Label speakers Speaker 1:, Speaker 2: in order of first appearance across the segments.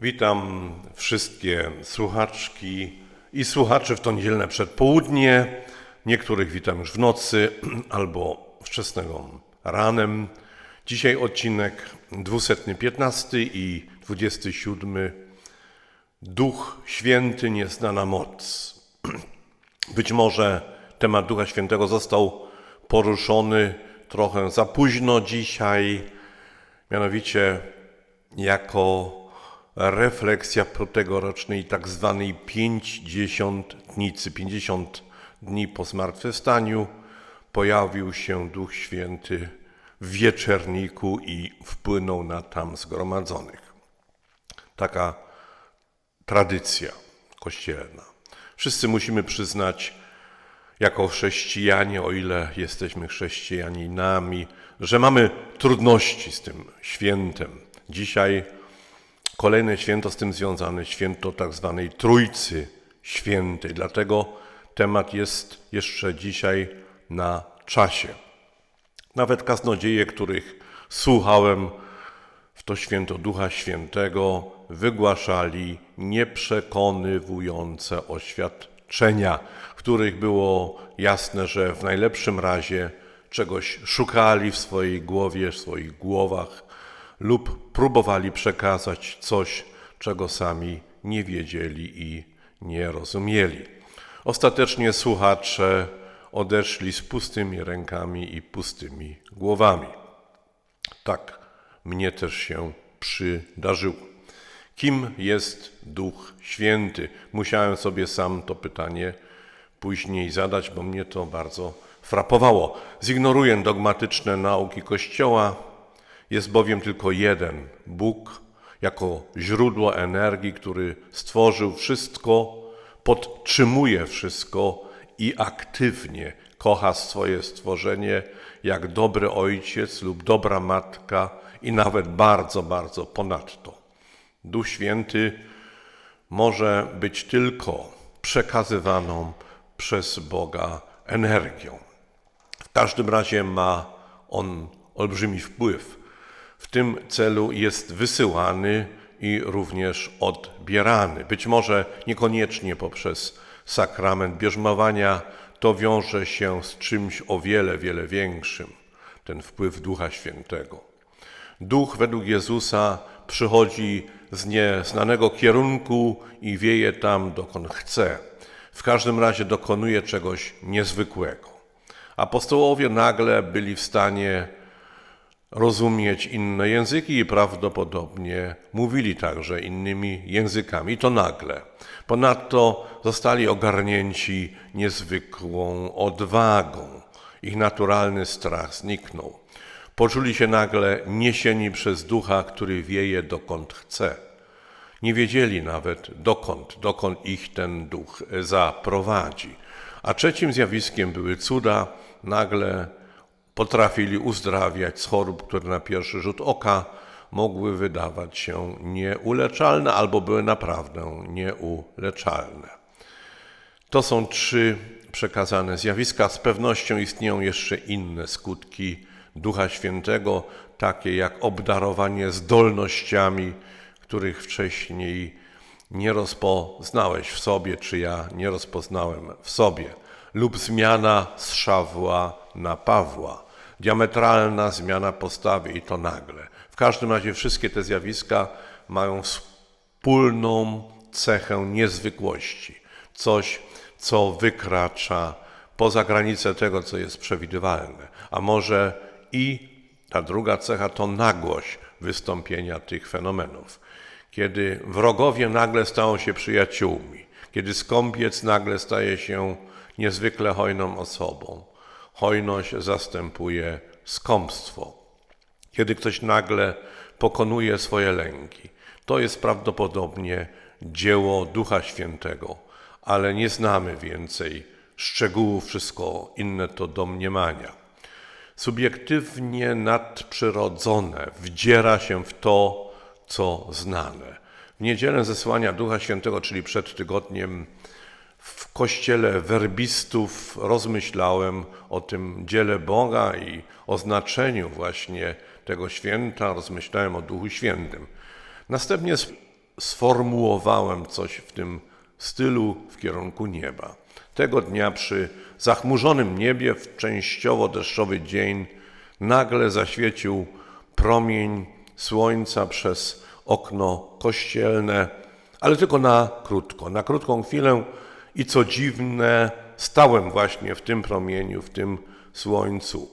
Speaker 1: Witam wszystkie słuchaczki i słuchaczy w to niedzielne przedpołudnie. Niektórych witam już w nocy albo wczesnego ranem. Dzisiaj odcinek 215 i 27. Duch Święty, nieznana moc. Być może temat Ducha Świętego został poruszony trochę za późno dzisiaj, mianowicie jako refleksja po tegorocznej tak zwanej pięćdziesiątnicy. 50 dni po zmartwychwstaniu pojawił się Duch Święty w wieczerniku i wpłynął na tam zgromadzonych. Taka tradycja kościelna. Wszyscy musimy przyznać, jako chrześcijanie, o ile jesteśmy chrześcijaninami, że mamy trudności z tym świętem. Dzisiaj kolejne święto z tym związane, święto tak zwanej Trójcy Świętej. Dlatego temat jest jeszcze dzisiaj na czasie. Nawet kaznodzieje, których słuchałem w to święto Ducha Świętego, wygłaszali nieprzekonywujące oświadczenia, w których było jasne, że w najlepszym razie czegoś szukali w swojej głowie, w swoich głowach lub próbowali przekazać coś, czego sami nie wiedzieli i nie rozumieli. Ostatecznie słuchacze odeszli z pustymi rękami i pustymi głowami. Tak mnie też się przydarzyło. Kim jest Duch Święty? Musiałem sobie sam to pytanie później zadać, bo mnie to bardzo frapowało. Zignoruję dogmatyczne nauki Kościoła. Jest bowiem tylko jeden Bóg jako źródło energii, który stworzył wszystko, podtrzymuje wszystko i aktywnie kocha swoje stworzenie, jak dobry ojciec lub dobra matka i nawet bardzo, bardzo ponadto. Duch Święty może być tylko przekazywaną przez Boga energią. W każdym razie ma on olbrzymi wpływ. W tym celu jest wysyłany i również odbierany. Być może niekoniecznie poprzez sakrament bierzmowania, to wiąże się z czymś o wiele, wiele większym ten wpływ Ducha Świętego. Duch według Jezusa przychodzi z nieznanego kierunku i wieje tam, dokąd chce. W każdym razie dokonuje czegoś niezwykłego. Apostołowie nagle byli w stanie rozumieć inne języki i prawdopodobnie mówili także innymi językami. To nagle. Ponadto zostali ogarnięci niezwykłą odwagą. Ich naturalny strach zniknął. Poczuli się nagle niesieni przez ducha, który wieje dokąd chce. Nie wiedzieli nawet dokąd, dokąd ich ten duch zaprowadzi. A trzecim zjawiskiem były cuda. Nagle potrafili uzdrawiać z chorób, które na pierwszy rzut oka mogły wydawać się nieuleczalne albo były naprawdę nieuleczalne. To są trzy przekazane zjawiska. Z pewnością istnieją jeszcze inne skutki Ducha Świętego, takie jak obdarowanie zdolnościami, których wcześniej nie rozpoznałeś w sobie, czy ja nie rozpoznałem w sobie, lub zmiana z Szawła na Pawła, diametralna zmiana postawy i to nagle. W każdym razie wszystkie te zjawiska mają wspólną cechę niezwykłości, coś, co wykracza poza granice tego, co jest przewidywalne, a może i ta druga cecha to nagłość wystąpienia tych fenomenów. Kiedy wrogowie nagle stają się przyjaciółmi, kiedy skąpiec nagle staje się niezwykle hojną osobą. Hojność zastępuje skąpstwo. Kiedy ktoś nagle pokonuje swoje lęki, to jest prawdopodobnie dzieło Ducha Świętego, ale nie znamy więcej szczegółów, wszystko inne to domniemania subiektywnie nadprzyrodzone wdziera się w to, co znane. W niedzielę zesłania Ducha Świętego, czyli przed tygodniem, kościele werbistów rozmyślałem o tym dziele Boga i o znaczeniu właśnie tego święta, rozmyślałem o Duchu Świętym. Następnie sformułowałem coś w tym stylu w kierunku nieba. Tego dnia przy zachmurzonym niebie w częściowo deszczowy dzień nagle zaświecił promień słońca przez okno kościelne, ale tylko na krótko, na krótką chwilę i co dziwne, stałem właśnie w tym promieniu, w tym słońcu.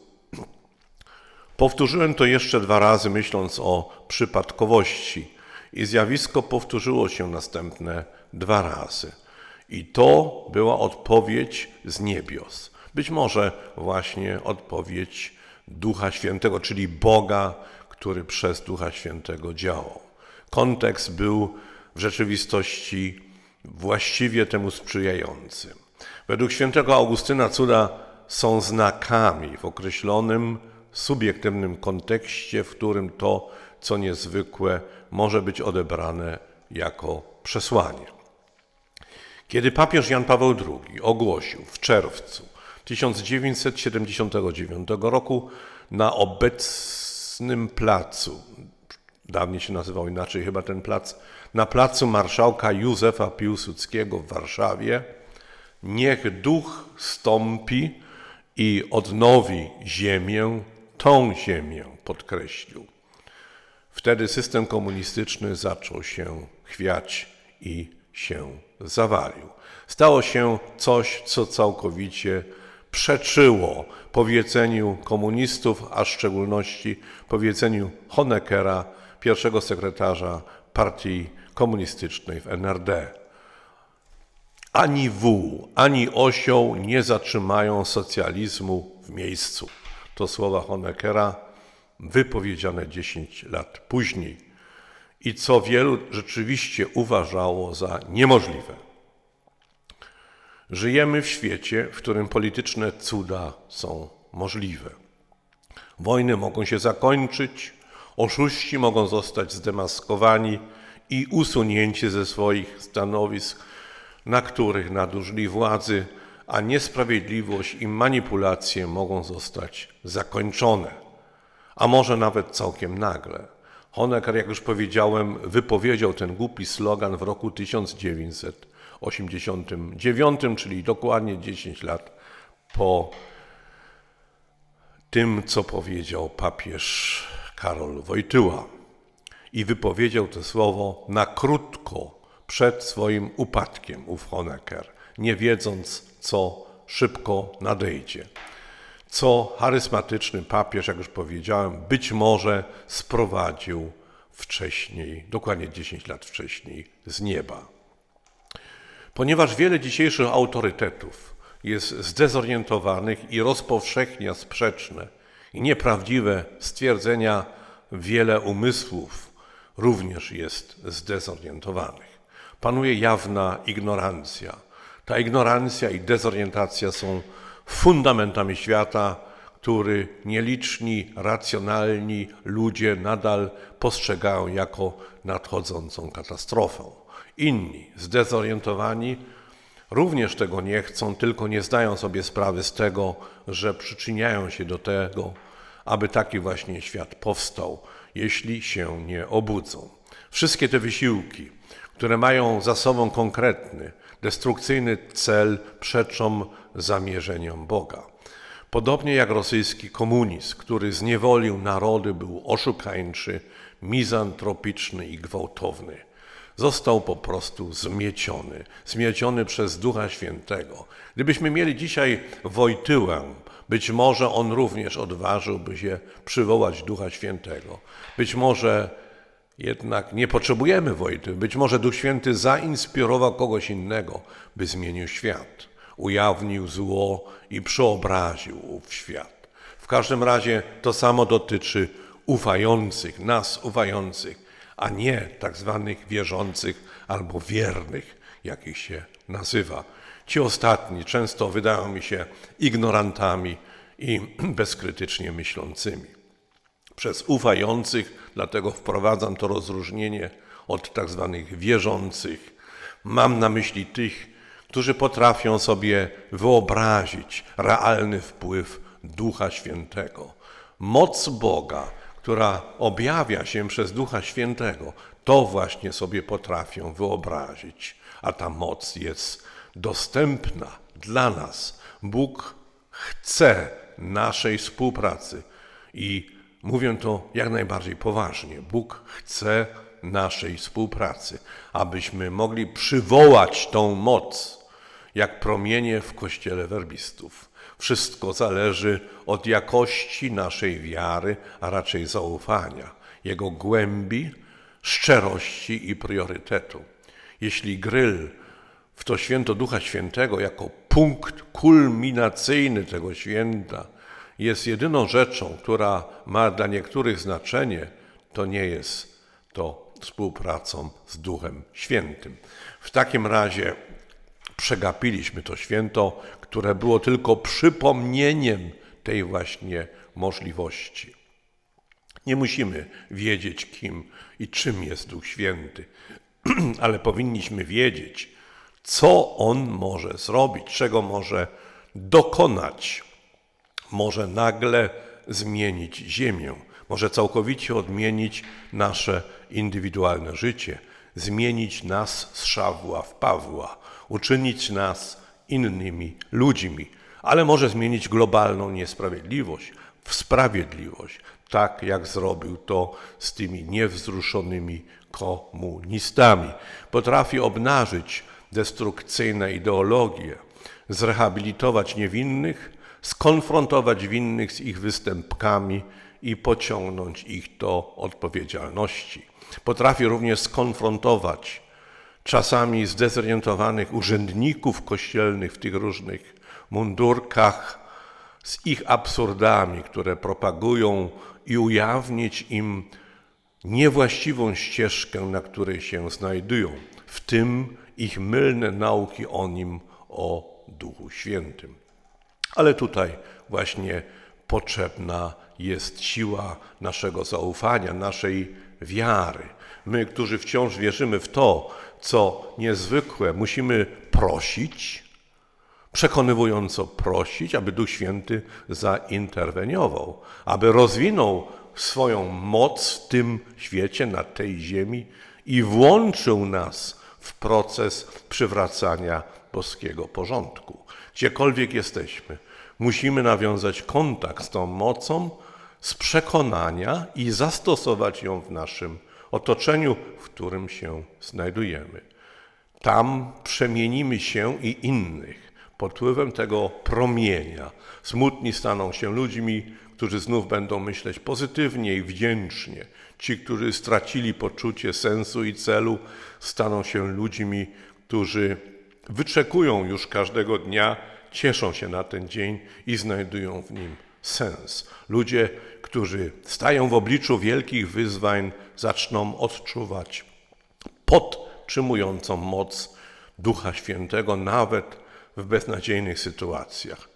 Speaker 1: Powtórzyłem to jeszcze dwa razy, myśląc o przypadkowości, i zjawisko powtórzyło się następne dwa razy. I to była odpowiedź z niebios. Być może właśnie odpowiedź Ducha Świętego, czyli Boga, który przez Ducha Świętego działał. Kontekst był w rzeczywistości właściwie temu sprzyjający. Według świętego Augustyna cuda są znakami w określonym subiektywnym kontekście, w którym to, co niezwykłe, może być odebrane jako przesłanie. Kiedy papież Jan Paweł II ogłosił w czerwcu 1979 roku na obecnym placu, dawniej się nazywał inaczej chyba ten plac, na placu marszałka Józefa Piłsudskiego w Warszawie, niech duch stąpi i odnowi ziemię, tą ziemię podkreślił. Wtedy system komunistyczny zaczął się chwiać i się zawalił. Stało się coś, co całkowicie przeczyło powiedzeniu komunistów, a w szczególności powiedzeniu Honeckera, pierwszego sekretarza partii komunistycznej w NRD. Ani wół, ani osioł nie zatrzymają socjalizmu w miejscu. To słowa Honeckera wypowiedziane 10 lat później i co wielu rzeczywiście uważało za niemożliwe. Żyjemy w świecie, w którym polityczne cuda są możliwe. Wojny mogą się zakończyć, oszuści mogą zostać zdemaskowani i usunięci ze swoich stanowisk, na których nadużyli władzy, a niesprawiedliwość i manipulacje mogą zostać zakończone, a może nawet całkiem nagle. Honecker, jak już powiedziałem, wypowiedział ten głupi slogan w roku 1989, czyli dokładnie 10 lat po tym, co powiedział papież Karol Wojtyła. I wypowiedział to słowo na krótko przed swoim upadkiem, ów Honecker, nie wiedząc, co szybko nadejdzie co charyzmatyczny papież, jak już powiedziałem, być może sprowadził wcześniej, dokładnie 10 lat wcześniej, z nieba. Ponieważ wiele dzisiejszych autorytetów jest zdezorientowanych i rozpowszechnia sprzeczne i nieprawdziwe stwierdzenia, wiele umysłów również jest zdezorientowanych. Panuje jawna ignorancja. Ta ignorancja i dezorientacja są fundamentami świata, który nieliczni, racjonalni ludzie nadal postrzegają jako nadchodzącą katastrofę. Inni, zdezorientowani, również tego nie chcą, tylko nie zdają sobie sprawy z tego, że przyczyniają się do tego, aby taki właśnie świat powstał, jeśli się nie obudzą. Wszystkie te wysiłki, które mają za sobą konkretny, destrukcyjny cel, przeczą zamierzeniom Boga. Podobnie jak rosyjski komunizm, który zniewolił narody, był oszukańczy, mizantropiczny i gwałtowny. Został po prostu zmieciony, zmieciony przez Ducha Świętego. Gdybyśmy mieli dzisiaj Wojtyłę, być może on również odważyłby się przywołać Ducha Świętego. Być może jednak nie potrzebujemy Wojty. Być może Duch Święty zainspirował kogoś innego, by zmienił świat, ujawnił zło i przeobraził ów świat. W każdym razie to samo dotyczy ufających, nas ufających, a nie tak zwanych wierzących albo wiernych, jakich się nazywa. Ci ostatni często wydają mi się ignorantami i bezkrytycznie myślącymi przez ufających, dlatego wprowadzam to rozróżnienie od tak zwanych wierzących. Mam na myśli tych, którzy potrafią sobie wyobrazić realny wpływ Ducha Świętego. Moc Boga, która objawia się przez Ducha Świętego, To właśnie sobie potrafię wyobrazić, a ta moc jest dostępna dla nas. Bóg chce naszej współpracy i mówię to jak najbardziej poważnie. Bóg chce naszej współpracy, abyśmy mogli przywołać tą moc, jak promienie w kościele werbistów. Wszystko zależy od jakości naszej wiary, a raczej zaufania, jego głębi, szczerości i priorytetu. Jeśli gryl w to święto Ducha Świętego jako punkt kulminacyjny tego święta jest jedyną rzeczą, która ma dla niektórych znaczenie, to nie jest to współpracą z Duchem Świętym. W takim razie przegapiliśmy to święto, które było tylko przypomnieniem tej właśnie możliwości. Nie musimy wiedzieć, kim i czym jest Duch Święty, ale powinniśmy wiedzieć, co On może zrobić, czego może dokonać. Może nagle zmienić Ziemię, może całkowicie odmienić nasze indywidualne życie, zmienić nas z Szawła w Pawła, uczynić nas innymi ludźmi, ale może zmienić globalną niesprawiedliwość w sprawiedliwość, tak jak zrobił to z tymi niewzruszonymi komunistami. Potrafi obnażyć destrukcyjne ideologie, zrehabilitować niewinnych, skonfrontować winnych z ich występkami i pociągnąć ich do odpowiedzialności. Potrafi również skonfrontować czasami zdezorientowanych urzędników kościelnych w tych różnych mundurkach z ich absurdami, które propagują i ujawnić im niewłaściwą ścieżkę, na której się znajdują, w tym ich mylne nauki o nim, o Duchu Świętym. Ale tutaj właśnie potrzebna jest siła naszego zaufania, naszej wiary. My, którzy wciąż wierzymy w to, co niezwykłe, musimy prosić, przekonywująco prosić, aby Duch Święty zainterweniował, aby rozwinął swoją moc w tym świecie, na tej ziemi i włączył nas w proces przywracania boskiego porządku. Gdziekolwiek jesteśmy, musimy nawiązać kontakt z tą mocą z przekonania i zastosować ją w naszym otoczeniu, w którym się znajdujemy. Tam przemienimy się i innych pod wpływem tego promienia. Smutni staną się ludźmi, którzy znów będą myśleć pozytywnie i wdzięcznie. Ci, którzy stracili poczucie sensu i celu, staną się ludźmi, którzy wyczekują już każdego dnia, cieszą się na ten dzień i znajdują w nim sens. Ludzie, którzy stają w obliczu wielkich wyzwań, zaczną odczuwać podtrzymującą moc Ducha Świętego, nawet w beznadziejnych sytuacjach.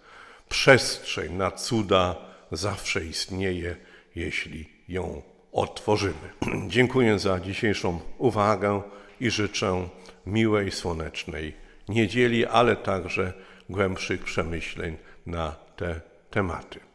Speaker 1: Przestrzeń na cuda zawsze istnieje, jeśli ją otworzymy. Dziękuję za dzisiejszą uwagę i życzę miłej, słonecznej niedzieli, ale także głębszych przemyśleń na te tematy.